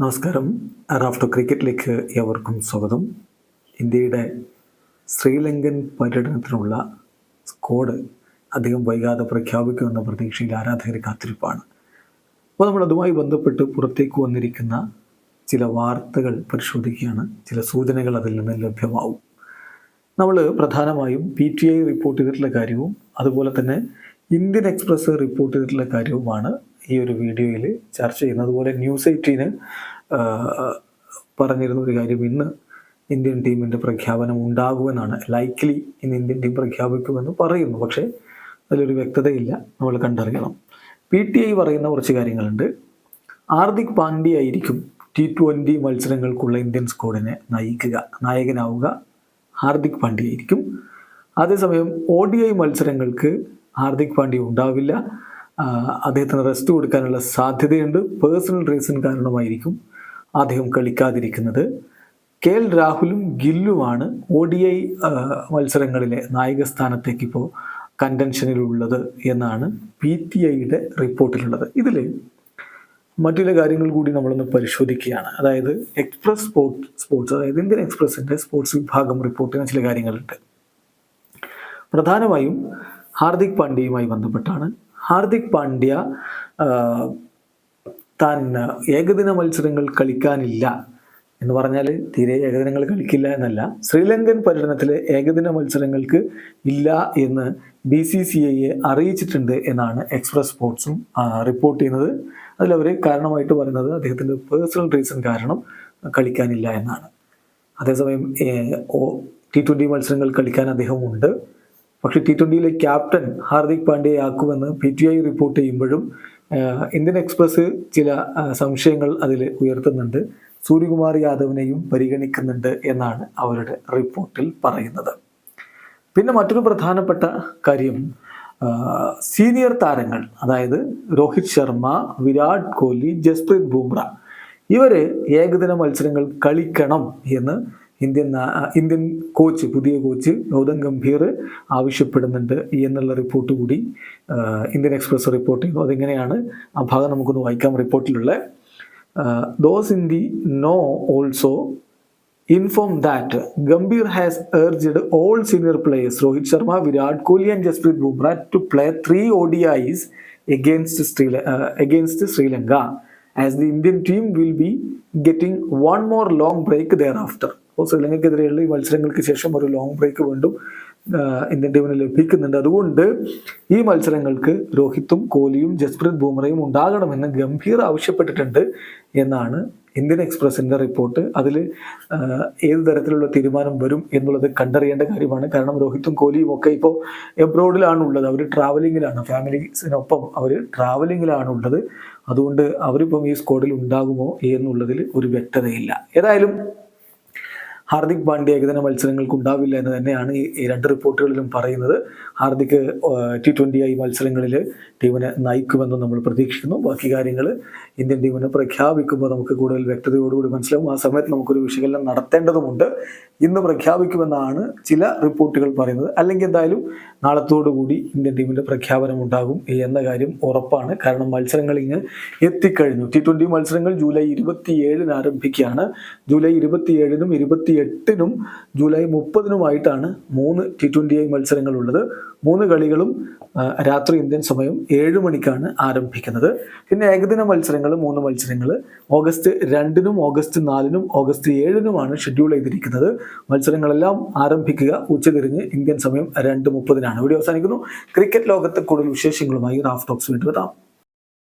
നമസ്കാരം. റാഫ്റ്റോ ക്രിക്കറ്റിലേക്ക് ഏവർക്കും സ്വാഗതം. ഇന്ത്യയുടെ ശ്രീലങ്കൻ പര്യടനത്തിനുള്ള സ്കോഡ് അധികം വൈകാതെ പ്രഖ്യാപിക്കുമെന്ന പ്രതീക്ഷയിൽ ആരാധകർ കാത്തിരിപ്പാണ്. അപ്പോൾ നമ്മൾ അതുമായി ബന്ധപ്പെട്ട് പുറത്തേക്ക് വന്നിരിക്കുന്ന ചില വാർത്തകൾ പരിശോധിക്കുകയാണ്. ചില സൂചനകൾ അതിൽ നിന്ന് ലഭ്യമാവും. നമ്മൾ പ്രധാനമായും പി ടി ഐ റിപ്പോർട്ട് ചെയ്തിട്ടുള്ള കാര്യവും അതുപോലെ തന്നെ ഇന്ത്യൻ എക്സ്പ്രസ് റിപ്പോർട്ട് ചെയ്തിട്ടുള്ള കാര്യവുമാണ് ഈ ഒരു വീഡിയോയിൽ ചർച്ച ചെയ്യുന്നത് അതുപോലെ ന്യൂസ് എയ്റ്റീന് പറഞ്ഞിരുന്ന ഒരു കാര്യം ഇന്ന് ഇന്ത്യൻ ടീമിന്റെ പ്രഖ്യാപനം ഉണ്ടാകുമെന്നാണ്. ലൈക്ക്ലി ഇന്ന് ഇന്ത്യൻ ടീം പ്രഖ്യാപിക്കുമെന്ന് പറയുന്നു. പക്ഷേ അതിലൊരു വ്യക്തതയില്ല. നമ്മൾ കണ്ടറിയണം. പി ടി ഐ പറയുന്ന കുറച്ച് കാര്യങ്ങളുണ്ട്. ഹാർദിക് പാണ്ഡ്യ ആയിരിക്കും ടി ട്വന്റി മത്സരങ്ങൾക്കുള്ള ഇന്ത്യൻ സ്ക്വാഡിനെ നയിക്കുക നായകനാവുക. ഹാർദിക് പാണ്ഡ്യ ആയിരിക്കും. അതേസമയം ഒ ഡി ഐ മത്സരങ്ങൾക്ക് ഹാർദിക് പാണ്ഡ്യ ഉണ്ടാവില്ല. അദ്ദേഹത്തിന് റെസ്റ്റ് കൊടുക്കാനുള്ള സാധ്യതയുണ്ട്. പേഴ്സണൽ റീസൺ കാരണമായിരിക്കും അദ്ദേഹം കളിക്കാതിരിക്കുന്നത്. കെ എൽ രാഹുലും ഗില്ലുമാണ് ഒ ഡി ഐ മത്സരങ്ങളിലെ നായക സ്ഥാനത്തേക്ക് ഇപ്പോൾ കണ്ടൻഷനിലുള്ളത് എന്നാണ് പി ടി ഐയുടെ റിപ്പോർട്ടിലുള്ളത്. ഇതിൽ മറ്റു ചില കാര്യങ്ങൾ കൂടി നമ്മളൊന്ന് പരിശോധിക്കുകയാണ്. അതായത് എക്സ്പ്രസ് സ്പോർട്സ് സ്പോർട്സ് അതായത് ഇന്ത്യൻ എക്സ്പ്രസിന്റെ സ്പോർട്സ് വിഭാഗം റിപ്പോർട്ട് ചെയ്യുന്ന ചില കാര്യങ്ങളുണ്ട്. പ്രധാനമായും ഹാർദിക് പാണ്ഡ്യയുമായി ബന്ധപ്പെട്ടാണ് ഹാർദിക് പാണ്ഡ്യ താൻ ഏകദിന മത്സരങ്ങൾ കളിക്കാനില്ല എന്ന് പറഞ്ഞാൽ തീരെ ഏകദിനങ്ങൾ കളിക്കില്ല എന്നല്ല. ശ്രീലങ്കൻ പര്യടനത്തിലെ ഏകദിന മത്സരങ്ങൾക്ക് ഇല്ല എന്ന് ബി സി സി ഐയെ അറിയിച്ചിട്ടുണ്ട് എന്നാണ് എക്സ്പ്രസ് സ്പോർട്സും റിപ്പോർട്ട് ചെയ്യുന്നത്. അതിലവർ കാരണമായിട്ട് പറയുന്നത് അദ്ദേഹത്തിന്റെ പേഴ്സണൽ റീസൺ കാരണം കളിക്കാനില്ല എന്നാണ്. അതേസമയം ടി ട്വന്റി മത്സരങ്ങൾ കളിക്കാൻ അദ്ദേഹമുണ്ട് പക്ഷേ ടി ട്വന്റിയിലെ ക്യാപ്റ്റൻ ഹാർദിക് പാണ്ഡ്യയെ ആക്കുമെന്ന് പി ടി ഐ റിപ്പോർട്ട് ചെയ്യുമ്പോഴും ഇന്ത്യൻ എക്സ്പ്രസ് ചില സംശയങ്ങൾ അതിൽ ഉയർത്തുന്നുണ്ട്. സൂര്യകുമാർ യാദവിനെയും പരിഗണിക്കുന്നുണ്ട് എന്നാണ് അവരുടെ റിപ്പോർട്ടിൽ പറയുന്നത്. പിന്നെ മറ്റൊരു പ്രധാനപ്പെട്ട കാര്യം സീനിയർ താരങ്ങൾ അതായത് രോഹിത് ശർമ്മ വിരാട് കോഹ്ലി ജസ്പ്രീത് ബുംറ ഇവർ ഏകദിന മത്സരങ്ങൾ കളിക്കണം എന്ന് ഇന്ത്യൻ ഇന്ത്യൻ കോച്ച് പുതിയ കോച്ചിൽ ഗൗതം ഗംഭീർ ആവശ്യപ്പെടുന്നുണ്ട് എന്നുള്ള റിപ്പോർട്ട് കൂടി ഇന്ത്യൻ എക്സ്പ്രസ് റിപ്പോർട്ട് ചെയ്തു അതെങ്ങനെയാണ്? ആ ഭാഗം നമുക്കൊന്ന് വായിക്കാം റിപ്പോർട്ടിലുള്ള. Those in the know also inform that Gambhir has urged all senior players Rohit Sharma Virat Kohli and Jasprit Bumrah to play three O D Is against Srila against Sri Lanka as the Indian team will be getting one more long break thereafter അപ്പോൾ ശ്രീലങ്കയ്ക്കെതിരെയുള്ള ഈ മത്സരങ്ങൾക്ക് ശേഷം ഒരു long break വീണ്ടും Indian ടീമിന് ലഭിക്കുന്നുണ്ട്. അതുകൊണ്ട് ഈ മത്സരങ്ങൾക്ക് രോഹിത്തും കോഹ്ലിയും ജസ്പ്രീത് ബുംറയും ഉണ്ടാകണമെന്ന് ഗംഭീർ ആവശ്യപ്പെട്ടിട്ടുണ്ട് എന്നാണ് ഇന്ത്യൻ എക്സ്പ്രസിന്റെ റിപ്പോർട്ട്. അതിൽ ഏത് തരത്തിലുള്ള തീരുമാനം വരും എന്നുള്ളത് കണ്ടറിയേണ്ട കാര്യമാണ്. കാരണം രോഹിത്തും കോഹ്ലിയും ഒക്കെ ഇപ്പോൾ എബ്രോഡിലാണ് ഉള്ളത് അവർ ട്രാവലിങ്ങിലാണ് ഫാമിലീസിനൊപ്പം അവർ ട്രാവലിങ്ങിലാണ് ഉള്ളത് അതുകൊണ്ട് അവരിപ്പം ഈ സ്ക്വാഡിൽ ഉണ്ടാകുമോ എന്നുള്ളതിൽ ഒരു വ്യക്തതയില്ല. ഏതായാലും ഹാർദിക് പാണ്ഡ്യ ഏകദിന മത്സരങ്ങൾക്ക് ഉണ്ടാവില്ല എന്ന് തന്നെയാണ് ഈ രണ്ട് റിപ്പോർട്ടുകളിലും പറയുന്നത്. ഹാർദിക് ടി ട്വന്റി ഐ മത്സരങ്ങളിൽ ടീമിനെ നയിക്കുമെന്ന് നമ്മൾ പ്രതീക്ഷിക്കുന്നു. ബാക്കി കാര്യങ്ങൾ ഇന്ത്യൻ ടീമിനെ പ്രഖ്യാപിക്കുമ്പോൾ നമുക്ക് കൂടുതൽ വ്യക്തതയോടുകൂടി മനസ്സിലാവും. ആ സമയത്ത് നമുക്കൊരു വിശകലനം നടത്തേണ്ടതുമുണ്ട്. ഇന്ന് പ്രഖ്യാപിക്കുമെന്നാണ് ചില റിപ്പോർട്ടുകൾ പറയുന്നത്. അല്ലെങ്കിൽ എന്തായാലും നാളത്തോടുകൂടി ഇന്ത്യൻ ടീമിന്റെ പ്രഖ്യാപനം ഉണ്ടാകും എന്ന കാര്യം ഉറപ്പാണ്. കാരണം മത്സരങ്ങൾ ഇങ്ങ് എത്തിക്കഴിഞ്ഞു. ടി ട്വന്റി മത്സരങ്ങൾ ജൂലൈ ഇരുപത്തിയേഴിന് ആരംഭിക്കുകയാണ്. ജൂലൈ ഇരുപത്തിയേഴിനും ഇരുപത്തിയെട്ടിനും ജൂലൈ മുപ്പതിനുമായിട്ടാണ് മൂന്ന് ടി ട്വന്റി മത്സരങ്ങളുള്ളത്. മൂന്ന് കളികളും രാത്രി ഇന്ത്യൻ സമയം ഏഴ് മണിക്കാണ് ആരംഭിക്കുന്നത്. പിന്നെ ഏകദിന മത്സരങ്ങൾ മൂന്ന് മത്സരങ്ങൾ. ഓഗസ്റ്റ് രണ്ടിനും ഓഗസ്റ്റ് നാലിനും ഓഗസ്റ്റ് ഏഴിനുമാണ് ഷെഡ്യൂൾ ചെയ്തിരിക്കുന്നത്. മത്സരങ്ങളെല്ലാം ആരംഭിക്കുക ഉച്ചതിരിഞ്ഞ് ഇന്ത്യൻ സമയം രണ്ട് മുപ്പതിനാണ്. ഇവിടെ അവസാനിക്കുന്നു. ക്രിക്കറ്റ് ലോകത്തെ കൂടുതൽ വിശേഷങ്ങളുമായി റാഫ് ടോക്സ് വീണ്ടും എത്താം.